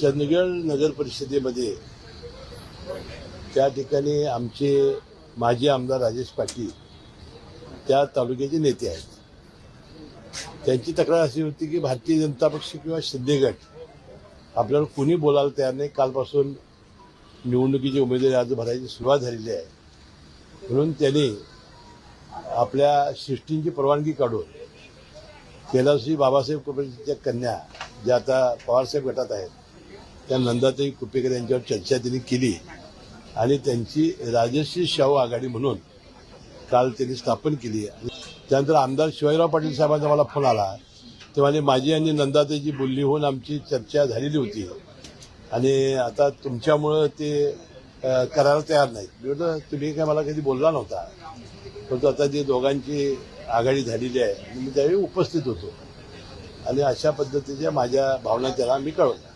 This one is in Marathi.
चंदगड नगर परिषदेमध्ये त्या ठिकाणी आमचे माजी आमदार राजेश पाटील त्या तालुक्याचे नेते आहेत. त्यांची तक्रार अशी होती की भारतीय जनता पक्ष किंवा शिंदे गट आपल्याला कुणी बोलायला तयार नाही. कालपासून निवडणुकीची उमेदवारी अर्ज भरायची सुरुवात झालेली आहे. म्हणून त्यांनी आपल्या शिष्टींची परवानगी काढून कैलासजी बाबासाहेब कुपेच्या कन्या ज्या आता पवारसाहेब गटात आहेत त्या नंदाताई कुपेकर यांच्यावर चर्चा त्यांनी केली. आणि त्यांची राजश्री शाहू आघाडी म्हणून काल त्यांनी स्थापन केली. त्यानंतर आमदार शिवाजीराव पाटील साहेबांचा मला फोन आला. ते म्हणजे माझी आणि नंदाताईची बोलणी होऊन आमची चर्चा झालेली होती. आणि आता तुमच्यामुळं ते करायला तयार नाही मी म्हटलं तुम्ही काय मला कधी बोलला नव्हता? परंतु आता ती दोघांची आघाडी झालेली आहे. आणि मी त्यावेळी उपस्थित होतो. आणि अशा पद्धतीच्या माझ्या भावना त्याला मी कळवतो